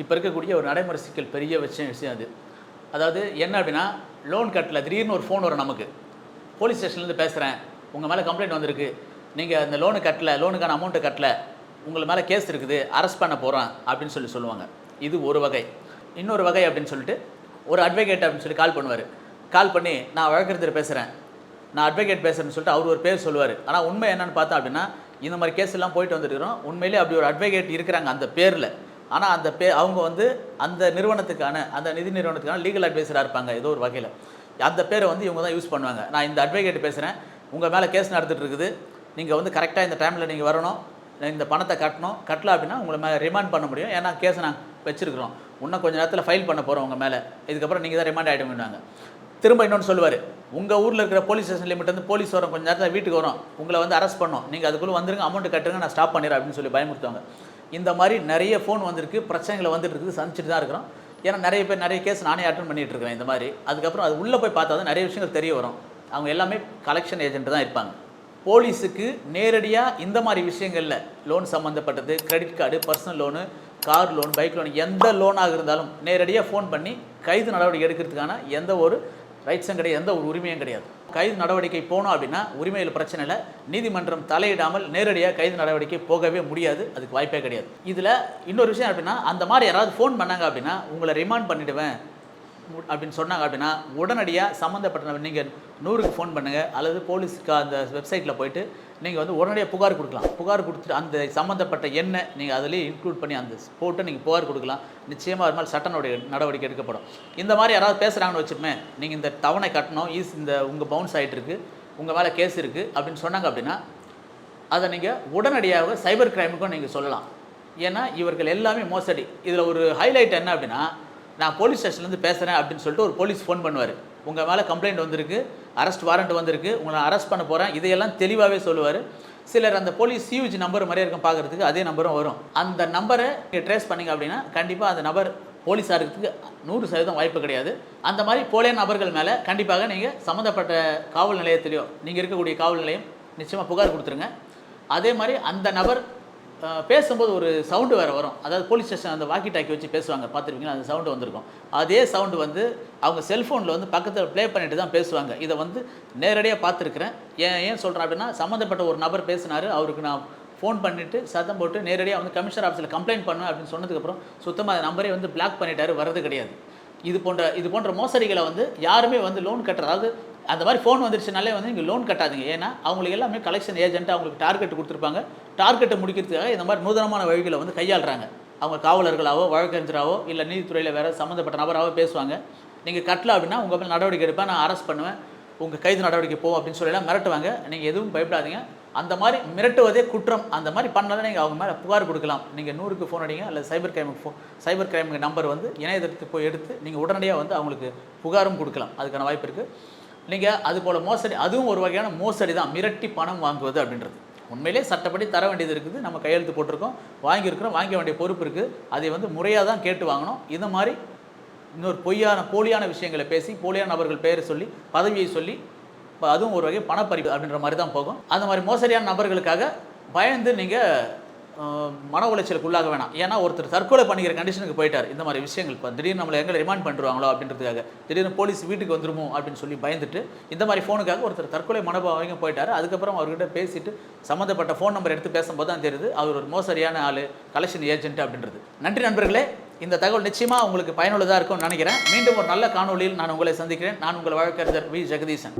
இப்போ இருக்கக்கூடிய ஒரு நடைமுறை சிக்கல் பெரிய விஷயம் விஷயம் அது. அதாவது என்ன அப்படின்னா லோன் கட்டல திடீர்னு ஒரு ஃபோன் வரும் நமக்கு. போலீஸ் ஸ்டேஷன்லேருந்து பேசுகிறேன் உங்கள் மேலே கம்ப்ளைண்ட் வந்திருக்கு. நீங்கள் அந்த லோனு கட்டல லோனுக்கான அமௌண்ட்டு கட்டல. உங்கள் மேலே கேஸ் இருக்குது. அரெஸ்ட் பண்ண போகிறேன் அப்படின்னு சொல்லி சொல்லுவாங்க. இது ஒரு வகை. இன்னொரு வகை அப்படின்னு சொல்லிட்டு ஒரு அட்வொகேட் அப்படின்னு சொல்லி கால் பண்ணுவார். கால் பண்ணி நான் வழக்கறிஞர் பேசுகிறேன் நான் அட்வொகேட் பேசுகிறேன்னு சொல்லிட்டு அவர் ஒரு பேர் சொல்லுவார். ஆனால் உண்மை என்னென்னு பார்த்தா அப்படின்னா இந்த மாதிரி கேஸ் எல்லாம் போயிட்டு வந்துருக்கிறோம். உண்மையிலேயே அப்படி ஒரு அட்வொகேட் இருக்கிறாங்க அந்த பேரில். ஆனால் அந்த பே அவங்க வந்து அந்த நிறுவனத்துக்கான அந்த நிதி நிறுவனத்துக்கான லீகல் அட்வைசராக இருப்பாங்க ஏதோ ஒரு வகையில். அந்த பேரை வந்து இவங்க தான் யூஸ் பண்ணுவாங்க. நான் இந்த அட்வொகேட் பேசுகிறேன் உங்கள் மேலே கேஸ் நடந்துட்டு இருக்குது. நீங்கள் வந்து கரெக்டாக இந்த டைமில் நீங்கள் வரணும். இந்த பணத்தை கட்டணும். கட்டல அப்படின்னா உங்களை மேலே ரிமாண்ட் பண்ண முடியும். ஏன்னா கேஸை நான் வச்சுருக்குறோம். இன்னும் கொஞ்சம் நேரத்தில் ஃபைல் பண்ண போகிறோம் உங்கள் மேலே. இதுக்கப்புறம் நீங்கள் தான் ரிமாண்ட் ஆகிடுவாங்க திரும்ப இன்னொன்று சொல்லுவார். உங்கள் ஊரில் இருக்கிற போலீஸ் ஸ்டேஷன் லிமிட் வந்து போலீஸ் வரும். கொஞ்சம் நேரத்தில் வீட்டுக்கு வரும். உங்களை வந்து அரெஸ்ட் பண்ணோம். நீங்கள் அதுக்குள்ளே வந்துருங்க. அமௌண்ட் கட்டுங்க. நான் ஸ்டாப் பண்ணிடுறேன் அப்படின்னு சொல்லி பயமுறுத்துவாங்க. இந்த மாதிரி நிறைய ஃபோன் வந்திருக்கு பிரச்சனைகளை வந்துட்டு இருக்குது சந்திச்சுட்டு தான் இருக்கிறோம். ஏன்னா நிறைய பேர் நிறைய கேஸ் நானே அட்டன் பண்ணிட்டு இருக்கிறேன் இந்த மாதிரி. அதுக்கப்புறம் அது உள்ளே போய் பார்த்தா தான் நிறைய விஷயங்கள் தெரிய வரும். அவங்க எல்லாமே கலெக்ஷன் ஏஜென்ட் தான் இருப்பாங்க. போலீஸுக்கு நேரடியாக இந்த மாதிரி விஷயங்களில் லோன் சம்மந்தப்பட்டது credit card personal loan car loan bike loan எந்த லோனாக இருந்தாலும் நேரடியாக ஃபோன் பண்ணி கைது நடவடிக்கை எடுக்கிறதுக்கான எந்த ஒரு ரைட்ஸும் கிடையாது எந்த ஒரு உரிமையும் கிடையாது. கைது நடவடிக்கை போனோம் அப்படின்னா உரிமையில் பிரச்சனை இல்லை. நீதிமன்றம் தலையிடாமல் நேரடியாக கைது நடவடிக்கை போகவே முடியாது. அதுக்கு வாய்ப்பே கிடையாது. இதில் இன்னொரு விஷயம் அப்படின்னா அந்த மாதிரி யாராவது ஃபோன் பண்ணாங்க அப்படின்னா உங்களை ரிமாண்ட் பண்ணிவிடுவேன் அப்படின்னு சொன்னாங்க அப்படின்னா உடனடியாக சம்மந்தப்பட்ட நீங்கள் நூறுக்கு ஃபோன் பண்ணுங்கள் அல்லது போலீஸுக்கு அந்த வெப்சைட்டில் போயிட்டு நீங்கள் வந்து உடனடியாக புகார் கொடுக்கலாம். புகார் கொடுத்துட்டு அந்த சம்மந்தப்பட்ட எண்ணெய் நீங்கள் அதிலே இன்க்ளூட் பண்ணி அந்த போட்டு நீங்கள் புகார் கொடுக்கலாம். நிச்சயமாக அது மாதிரி சட்ட நடவடிக்கை நடவடிக்கை எடுக்கப்படும். இந்த மாதிரி யாராவது பேசுகிறாங்கன்னு வச்சுப்போமே நீங்கள் இந்த தவணை கட்டணும் ஈஸ் இந்த உங்கள் பவுன்ஸ் ஆகிட்டு இருக்குது உங்கள் மேலே கேஸ் இருக்குது அப்படின்னு சொன்னாங்க அப்படின்னா அதை நீங்கள் உடனடியாக சைபர் கிரைமுக்கும் நீங்கள் சொல்லலாம். ஏன்னா இவர்கள் எல்லாமே மோசடி. இதில் ஒரு ஹைலைட் என்ன அப்படின்னா நான் போலீஸ் ஸ்டேஷன்லேருந்து பேசுகிறேன் அப்படின்னு சொல்லிட்டு ஒரு போலீஸ் ஃபோன் பண்ணுவார். உங்கள் மேலே கம்ப்ளைண்ட் வந்திருக்கு அரெஸ்ட் வாரண்ட் வந்திருக்கு உங்களை அரெஸ்ட் பண்ண போகிறேன் இதையெல்லாம் தெளிவாகவே சொல்லுவார். சிலர் அந்த போலீஸ் சியூஜி நம்பர் மாதிரியே இருக்கும் பார்க்குறதுக்கு அதே நம்பரும் வரும். அந்த நம்பரை நீங்கள் ட்ரேஸ் பண்ணிங்க அப்படின்னா கண்டிப்பாக அந்த நபர் போலீஸாக இருக்கிறதுக்கு நூறு சதவீதம் வாய்ப்பு கிடையாது. அந்த மாதிரி போலியான நபர்கள் மேலே கண்டிப்பாக நீங்கள் சம்மந்தப்பட்ட காவல் நிலையத்திலையோ நீங்கள் இருக்கக்கூடிய காவல் நிலையம் நிச்சயமாக புகார் கொடுத்துருங்க. அதே மாதிரி அந்த நபர் பேசும்போது ஒரு சவுண்டு வேறு வரும். அதாவது போலீஸ் ஸ்டேஷன் அந்த வாக்கி டாக்கி வச்சு பேசுவாங்க. பார்த்துருப்பீங்களா? அந்த சவுண்டு வந்திருக்கும். அதே சவுண்டு வந்து அவங்க செல்ஃபோனில் வந்து பக்கத்தில் ப்ளே பண்ணிட்டு தான் பேசுவாங்க. இதை வந்து நேரடியாக பார்த்துருக்குறேன். ஏன் ஏன் சொல்கிறேன் அப்படின்னா சம்மந்தப்பட்ட ஒரு நபர் பேசினார். அவருக்கு நான் ஃபோன் பண்ணிவிட்டு சத்தம் போட்டு நேரடியாக வந்து கமிஷனர் ஆஃபீஸில் கம்ப்ளைண்ட் பண்ணுவேன் அப்படின்னு சொன்னதுக்கப்புறம் சுத்தமாக அந்த நம்பரே வந்து பிளாக் பண்ணிட்டாரு. வர்றது கிடையாது. இது போன்ற இது போன்ற மோசடிகளை வந்து யாருமே வந்து லோன் கட்டுற அதாவது அந்த மாதிரி ஃபோன் வந்துருச்சுனாலே வந்து நீங்கள் லோன் கட்டாதீங்க. ஏன்னா அவங்களுக்கு எல்லாமே கலெக்ஷன் ஏஜென்ட் அவங்களுக்கு டார்கெட் கொடுத்துருப்பாங்க. டார்கெட்டை முடிக்கிறதுக்காக இந்த மாதிரி நூதனமான வழிகளை வந்து கையாளுறாங்க. அவங்க காவலர்களாவோ வழக்கறிஞராவோ இல்லை நீதித்துறையில் வேறு சம்மந்தப்பட்ட நபராகவோ பேசுவாங்க. நீங்கள் கட்டல அப்படின்னா உங்கள் மேலே நடவடிக்கை எடுப்பேன் நான் அரெஸ்ட் பண்ணுவேன். உங்கள் கைது நடவடிக்கை போகும் அப்படின்னு சொல்லலாம் மிரட்டுவாங்க. நீங்கள் எதுவும் பயப்படாதீங்க. அந்த மாதிரி மிரட்டுவதே குற்றம். அந்த மாதிரி பண்ணாலும் நீங்கள் அவங்க மேலே புகார் கொடுக்கலாம். நீங்கள் நூறுக்கு ஃபோன் அடிங்க அல்லது சைபர் கிரைமுக்கு ஃபோ சைபர் கிரைமுக்கு நம்பர் வந்து இணையதளத்துக்கு போய் எடுத்து நீங்கள் உடனடியாக வந்து அவங்களுக்கு புகாரும் கொடுக்கலாம். அதுக்கான வாய்ப்பு இருக்குது நீங்கள் அது போல் மோசடி அதுவும் ஒரு வகையான மோசடி தான் மிரட்டி பணம் வாங்குவது அப்படின்றது. உண்மையிலே சட்டப்படி தர வேண்டியது இருக்குது. நம்ம கையெழுத்து போட்டிருக்கோம் வாங்கியிருக்கிறோம் வாங்க வேண்டிய பொறுப்பு இருக்குது அதை வந்து முறையாக தான் கேட்டு வாங்கணும். இந்த மாதிரி இன்னொரு பொய்யான போலியான விஷயங்களை பேசி போலியான நபர்கள் பெயரை சொல்லி பதவியை சொல்லி இப்போ அதுவும் ஒரு வகை பணப்பறிப்பு அப்படின்ற மாதிரி தான் போகும். அந்த மாதிரி மோசடியான நபர்களுக்காக பயந்து நீங்கள் மன உளைச்சலுக்கு உள்ளாக வேணாம். ஏன்னா ஒருத்தர் தற்கொலை பண்ணிக்கிற கண்டிஷனுக்கு போயிட்டார். இந்த மாதிரி விஷயங்கள் இப்போ திடீர்னு நம்மளை எங்களை ரிமாண்ட் பண்ணுவாங்களோ அப்படின்றதுக்காக. திடீர்னு போலீஸ் வீட்டுக்கு வந்துருமோ அப்படின்னு சொல்லி பயந்துட்டு இந்த மாதிரி ஃபோனுக்காக ஒருத்தர் தற்கொலை மனோபாவம் போயிட்டார். அதுக்கப்புறம் அவர்கிட்ட பேசிட்டு சம்மந்தப்பட்ட ஃபோன் நம்பர் எடுத்து பேசும்போது தான் தெரியுது அவர் ஒரு மோசடியான ஆள் கலெக்ஷன் ஏஜென்ட் அப்படின்றது. நன்றி நண்பர்களே. இந்த தகவல் நிச்சயமாக உங்களுக்கு பயனுள்ளதாக இருக்கும்னு நினைக்கிறேன். மீண்டும் ஒரு நல்ல காணொளியில் நான் உங்களை சந்திக்கிறேன். நான் உங்கள் வழக்கறிஞர் வி. ஜெகதீசன்.